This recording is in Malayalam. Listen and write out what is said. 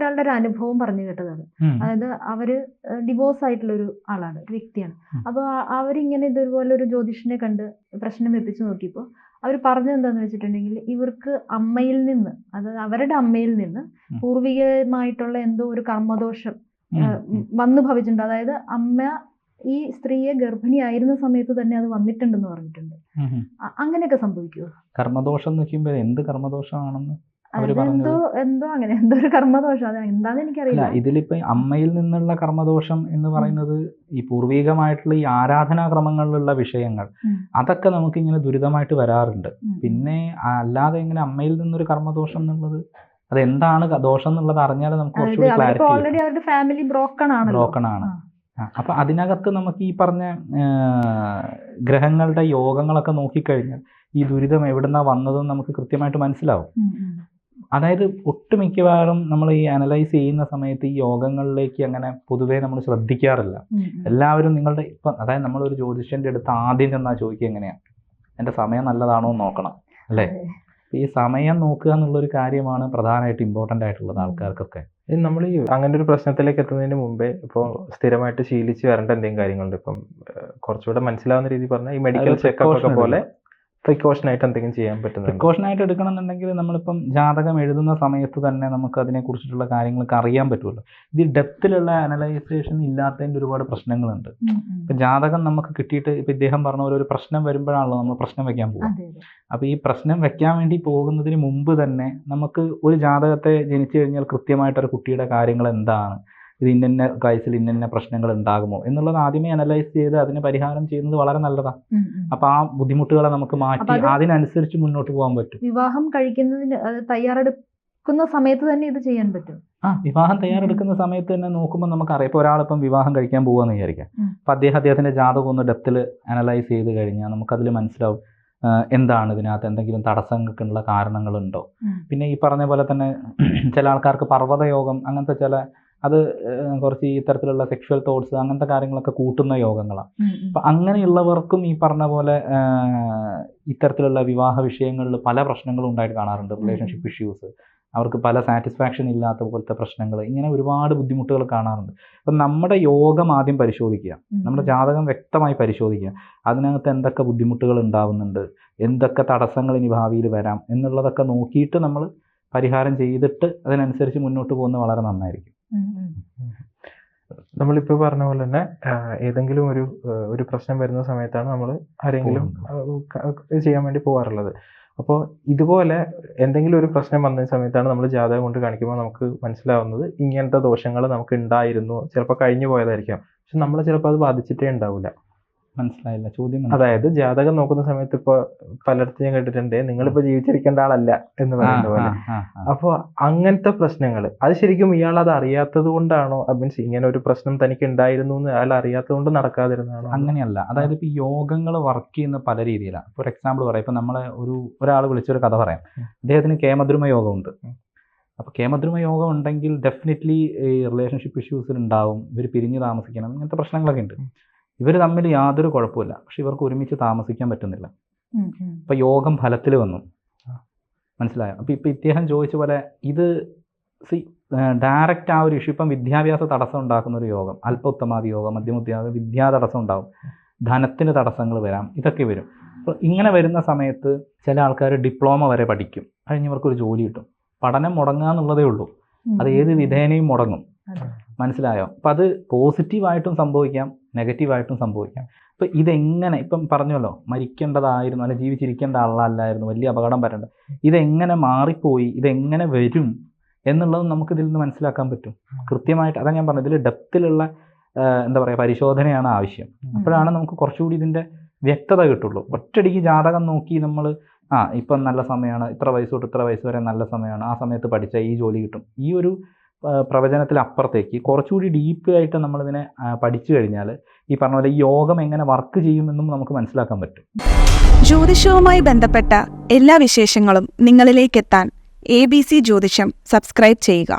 ഒരാളുടെ ഒരു അനുഭവം പറഞ്ഞു കേട്ടതാണ്. അതായത് അവർ ഡിവോഴ്സ് ആയിട്ടുള്ള ഒരു ആളാണ് ഒരു വ്യക്തിയാണ്. അപ്പൊ അപ്പോൾ അവരിങ്ങനെ ഇതുപോലെ ഒരു ജ്യോതിഷനെ കണ്ട് പ്രശ്നം എത്തിച്ചു നോക്കിയപ്പോൾ അവർ പറഞ്ഞത് എന്താന്ന് വെച്ചിട്ടുണ്ടെങ്കിൽ ഇവർക്ക് അമ്മയിൽ നിന്ന് അതായത് അവരുടെ അമ്മയിൽ നിന്ന്. പൂർവികമായിട്ടുള്ള എന്തോ ഒരു കർമ്മദോഷം. വന്നു ഭവിച്ചിട്ടുണ്ട്. അതായത് അമ്മ ഈ സ്ത്രീയെ ഗർഭിണിയായിരുന്ന സമയത്ത് തന്നെ അത് വന്നിട്ടുണ്ടെന്ന് പറഞ്ഞിട്ടുണ്ട്. അങ്ങനെയൊക്കെ സംഭവിക്കുമോ കർമ്മദോഷം എന്ന് വെക്കുമ്പോൾ എന്ത് കർമ്മദോഷമാണെന്ന്? അതെന്തോ എന്തോ അങ്ങനെ എന്തോ ഒരു കർമ്മദോഷം. അത് എന്താന്ന് എനിക്കറിയില്ല. ഇതിലിപ്പോ അമ്മയിൽ നിന്നുള്ള കർമ്മദോഷം എന്ന് പറയുന്നത് ഈ പൂർവീകമായിട്ടുള്ള ഈ ആരാധനാക്രമങ്ങളിലുള്ള വിഷയങ്ങൾ. അതൊക്കെ നമുക്ക് ഇങ്ങനെ ദുരിതമായിട്ട് വരാറുണ്ട്. പിന്നെ അല്ലാതെ ഇങ്ങനെ അമ്മയിൽ നിന്നൊരു കർമ്മദോഷം എന്നുള്ളത് അത് എന്താണ് ദോഷം എന്നുള്ളത് അറിഞ്ഞാൽ നമുക്ക് കുറച്ചുകൂടി ക്ലാരിറ്റി ഓൾറെഡി അവരുടെ ഫാമിലി ബ്രോക്കൺ ആണ്. ബ്രോക്കൺ ആണ് അപ്പൊ അതിനകത്ത് നമുക്ക് ഈ പറഞ്ഞ ഗ്രഹങ്ങളുടെ യോഗങ്ങളൊക്കെ നോക്കിക്കഴിഞ്ഞാൽ ഈ ദുരിതം എവിടുന്നാ വന്നതെന്ന് നമുക്ക് കൃത്യമായിട്ട് മനസ്സിലാവും. അതായത് ഒട്ടുമിക്കവാറും നമ്മൾ ഈ അനലൈസ് ചെയ്യുന്ന സമയത്ത് ഈ യോഗങ്ങളിലേക്ക് അങ്ങനെ പൊതുവേ നമ്മൾ ശ്രദ്ധിക്കാറില്ല. എല്ലാവരും നിങ്ങളുടെ ഇപ്പം അതായത് നമ്മളൊരു ജ്യോതിഷന്റെ അടുത്ത് ആദ്യം ചെന്നാൽ ചോദിക്കുക എങ്ങനെയാണ് എന്റെ സമയം നല്ലതാണോ എന്ന് നോക്കണം അല്ലേ? ഈ സമയം നോക്കുക എന്നുള്ളൊരു കാര്യമാണ് പ്രധാനമായിട്ട് ഇമ്പോർട്ടന്റ് ആയിട്ടുള്ളത് ആൾക്കാർക്കൊക്കെ. നമ്മൾ ഈ അങ്ങനെ ഒരു പ്രശ്നത്തിലേക്ക് എത്തുന്നതിന് മുമ്പേ ഇപ്പോൾ സ്ഥിരമായിട്ട് ശീലിച്ച് വരേണ്ട എന്തെങ്കിലും കാര്യങ്ങളുണ്ട്. ഇപ്പം കുറച്ചുകൂടെ മനസ്സിലാവുന്ന രീതി പറഞ്ഞാൽ ഈ മെഡിക്കൽ ചെക്കപ്പ് ഒക്കെ പോലെ പ്രിക്കോഷൻ ആയിട്ട് എന്തെങ്കിലും ചെയ്യാൻ പറ്റും പ്രിക്കോഷൻ ആയിട്ട് എടുക്കണമെന്നുണ്ടെങ്കിൽ നമ്മളിപ്പം ജാതകം എഴുതുന്ന സമയത്ത് തന്നെ നമുക്ക് അതിനെക്കുറിച്ചിട്ടുള്ള കാര്യങ്ങളൊക്കെ അറിയാൻ പറ്റുമല്ലോ. ഇത് ഡെപ്തിലുള്ള അനലൈസേഷൻ ഇല്ലാത്തതിന്റെ ഒരുപാട് പ്രശ്നങ്ങളുണ്ട്. ഇപ്പം ജാതകം നമുക്ക് കിട്ടിയിട്ട് ഇപ്പൊ ഇദ്ദേഹം പറഞ്ഞ പോലെ ഒരു പ്രശ്നം വരുമ്പോഴാണല്ലോ നമ്മൾ പ്രശ്നം വെക്കാൻ പോകുന്നത് അതെ അതെ. അപ്പോൾ ഈ പ്രശ്നം വെക്കാൻ വേണ്ടി പോകുന്നതിന് മുമ്പ് തന്നെ നമുക്ക് ഒരു ജാതകത്തെ ജനിച്ചു കഴിഞ്ഞാൽ കൃത്യമായിട്ട് ഒരു കുട്ടിയുടെ കാര്യങ്ങൾ എന്താണ്? ഇത് ഇന്ന കേസിൽ ഇന്ന പ്രശ്നങ്ങൾ ഉണ്ടാകുമോ എന്നുള്ളത് ആദ്യമേ അനലൈസ് ചെയ്ത് അതിന് പരിഹാരം ചെയ്യുന്നത് വളരെ നല്ലതാണ്. അപ്പോൾ ആ ബുദ്ധിമുട്ടുകളെ നമുക്ക് മാറ്റി അത് അതിനനുസരിച്ച് മുന്നോട്ട് പോകാൻ പറ്റും. വിവാഹം കഴിക്കുന്നതിന് തയ്യാറെടുക്കുന്ന സമയത്ത് തന്നെ ഇത് ചെയ്യാൻ പറ്റും. ആ വിവാഹം തയ്യാറെടുക്കുന്ന സമയത്ത് തന്നെ നോക്കുമ്പോൾ നമുക്കറിയാം. ഇപ്പോൾ ഒരാളിപ്പം വിവാഹം കഴിക്കാൻ പോകുമെന്ന് വിചാരിക്കാം. അപ്പം അദ്ദേഹം അദ്ദേഹത്തിന്റെ ജാതകം ഒന്ന് ഡെപ്തിൽ അനലൈസ് ചെയ്ത് കഴിഞ്ഞാൽ നമുക്കതിൽ മനസ്സിലാവും എന്താണ് ഇതിനകത്ത് എന്തെങ്കിലും തടസ്സങ്ങൾക്കുള്ള കാരണങ്ങളുണ്ടോ. പിന്നെ ഈ പറഞ്ഞ പോലെ തന്നെ ചില ആൾക്കാർക്ക് പർവതയോഗം അങ്ങനത്തെ ചില അത് കുറച്ച് ഈ തരത്തിലുള്ള സെക്ഷൽ തോട്ട്സ് അങ്ങനത്തെ കാര്യങ്ങളൊക്കെ കൂട്ടുന്ന യോഗങ്ങളാണ്. അപ്പം അങ്ങനെയുള്ളവർക്കും ഈ പറഞ്ഞ പോലെ ഇത്തരത്തിലുള്ള വിവാഹ വിഷയങ്ങളിൽ പല പ്രശ്നങ്ങളും ഉണ്ടായിട്ട് കാണാറുണ്ട് റിലേഷൻഷിപ്പ് ഇഷ്യൂസ് അവർക്ക് പല സാറ്റിസ്ഫാക്ഷൻ ഇല്ലാത്ത പോലത്തെ പ്രശ്നങ്ങൾ ഇങ്ങനെ ഒരുപാട് ബുദ്ധിമുട്ടുകൾ കാണാറുണ്ട് അപ്പം നമ്മുടെ യോഗം ആദ്യം പരിശോധിക്കുക നമ്മുടെ. ജാതകം വ്യക്തമായി പരിശോധിക്കുക അതിനകത്ത് എന്തൊക്കെ ബുദ്ധിമുട്ടുകൾ ഉണ്ടാവുന്നുണ്ട് എന്തൊക്കെ തടസ്സങ്ങൾ ഇനി ഭാവിയിൽ വരാം എന്നുള്ളതൊക്കെ നോക്കിയിട്ട് നമ്മൾ പരിഹാരം ചെയ്തിട്ട് അതിനനുസരിച്ച് മുന്നോട്ട് പോകുന്നത് വളരെ നന്നായിരിക്കും. നമ്മളിപ്പോൾ പറഞ്ഞ പോലെ തന്നെ ഏതെങ്കിലും ഒരു ഒരു പ്രശ്നം വരുന്ന സമയത്താണ് നമ്മൾ ആരെങ്കിലും ചെയ്യാൻ വേണ്ടി പോകാറുള്ളത് അപ്പോൾ ഇതുപോലെ എന്തെങ്കിലും ഒരു പ്രശ്നം വന്ന സമയത്താണ് നമ്മൾ ജാതകം കൊണ്ട് കാണിക്കുമ്പോൾ നമുക്ക് മനസ്സിലാവുന്നത് ഇങ്ങനത്തെ ദോഷങ്ങൾ നമുക്ക് ഉണ്ടായിരുന്നു. ചിലപ്പോൾ കഴിഞ്ഞു പോയതായിരിക്കാം. പക്ഷെ നമ്മളെ ചിലപ്പോൾ അത് ബാധിച്ചിട്ടേ ഉണ്ടാവില്ല മനസ്സിലായില്ല ചോദ്യം അതായത് ജാതകം നോക്കുന്ന സമയത്ത് ഇപ്പൊ പലയിടത്തും ഞാൻ കേട്ടിട്ടുണ്ട് നിങ്ങളിപ്പോ ജീവിച്ചിരിക്കേണ്ട ആളല്ല എന്ന് പറയുന്നത് പറയുന്ന പോലെ. അപ്പോൾ അങ്ങനത്തെ പ്രശ്നങ്ങൾ അത് ശരിക്കും ഇയാൾ അത് അറിയാത്തത് കൊണ്ടാണോ? മീൻസ് ഇങ്ങനെ ഒരു പ്രശ്നം തനിക്ക് ഉണ്ടായിരുന്നു എന്ന് അയാൾ അറിയാത്തത് കൊണ്ട് നടക്കാതിരുന്നതാണോ? അങ്ങനെയല്ല. അതായത് ഇപ്പൊ യോഗങ്ങൾ വർക്ക് ചെയ്യുന്ന പല രീതിയിലാണ് ഫോർ എക്സാമ്പിൾ പറയാം. ഇപ്പൊ നമ്മളെ ഒരു ഒരാൾ വിളിച്ചൊരു കഥ പറയാം. അദ്ദേഹത്തിന് കേമദ്രുമ യോഗമുണ്ട്. ഉണ്ട് അപ്പൊ കേമദ്രുമ യോഗം ഉണ്ടെങ്കിൽ ഡെഫിനറ്റ്ലി ഈ റിലേഷൻഷിപ്പ് ഇഷ്യൂസിൽ ഉണ്ടാവും. ഇവർ പിരിഞ്ഞു താമസിക്കണം. ഇങ്ങനത്തെ പ്രശ്നങ്ങളൊക്കെ ഉണ്ട്. ഇവർ തമ്മിൽ യാതൊരു കുഴപ്പമില്ല പക്ഷെ ഇവർക്ക് ഒരുമിച്ച് താമസിക്കാൻ പറ്റുന്നില്ല. ഇപ്പൊ യോഗം ഫലത്തിൽ വന്നു. മനസ്സിലായോ? അപ്പൊ ഇപ്പൊ ഇദ്ദേഹം ചോദിച്ച പോലെ ഇത് സി ഡയറക്റ്റ് ആ ഒരു ഇഷ്യൂ ഇപ്പം വിദ്യാഭ്യാസ തടസ്സം ഉണ്ടാക്കുന്ന ഒരു യോഗം. അല്പ ഉത്തമാതി യോഗം മധ്യമോദ്യാസം വിദ്യാ തടസ്സം ഉണ്ടാവും. ധനത്തിന് തടസ്സങ്ങൾ വരാം. ഇതൊക്കെ വരും. അപ്പോൾ ഇങ്ങനെ വരുന്ന സമയത്ത് ചില ആൾക്കാർ ഡിപ്ലോമ വരെ പഠിക്കും. കഴിഞ്ഞവർക്ക് ഒരു ജോലി കിട്ടും. പഠനം മുടങ്ങുക എന്നുള്ളതേ ഉള്ളൂ. അത് ഏത് വിധേനയും മുടങ്ങും. മനസ്സിലായോ? അപ്പം അത് പോസിറ്റീവായിട്ടും സംഭവിക്കാം നെഗറ്റീവായിട്ടും സംഭവിക്കാം. ഇപ്പം ഇതെങ്ങനെ ഇപ്പം പറഞ്ഞല്ലോ മരിക്കേണ്ടതായിരുന്നു അല്ലെ ജീവിച്ചിരിക്കേണ്ട ആളല്ലായിരുന്നു വലിയ അപകടം വരേണ്ട. ഇതെങ്ങനെ മാറിപ്പോയി ഇതെങ്ങനെ വരും എന്നുള്ളത് നമുക്ക് ഇതിൽ നിന്ന് മനസ്സിലാക്കാൻ പറ്റും. കൃത്യമായിട്ട് അതാ ഞാൻ പറഞ്ഞത് ഇതിൽ ഡെപ്തിലുള്ള എന്താ പറയുക പരിശോധനയാണ് ആവശ്യം. അപ്പോഴാണ് നമുക്ക് കുറച്ചുകൂടി ഇതിന്റെ വ്യക്തത കിട്ടുള്ളൂ. ഒറ്റയടിക്ക് ജാതകം നോക്കി നമ്മൾ ആ ഇപ്പം നല്ല സമയമാണ് ഇത്ര വയസ്സ് തൊട്ട് ഇത്ര വയസ്സ് വരെ നല്ല സമയമാണ് ആ സമയത്ത് പഠിച്ചാൽ ഈ ജോലി കിട്ടും. ഈ ഒരു പ്രവചനത്തിലപ്പുറത്തേക്ക് കുറച്ചുകൂടി ഡീപ്പ് ആയിട്ട് നമ്മളിതിനെ പഠിച്ചു കഴിഞ്ഞാൽ ഈ പറഞ്ഞ പോലെ യോഗം എങ്ങനെ വർക്ക് ചെയ്യുമെന്നും നമുക്ക് മനസ്സിലാക്കാൻ പറ്റും. ജ്യോതിഷവുമായി ബന്ധപ്പെട്ട എല്ലാ വിശേഷങ്ങളും നിങ്ങളിലേക്ക് എത്താൻ എ ബി സി ജ്യോതിഷം സബ്സ്ക്രൈബ് ചെയ്യുക.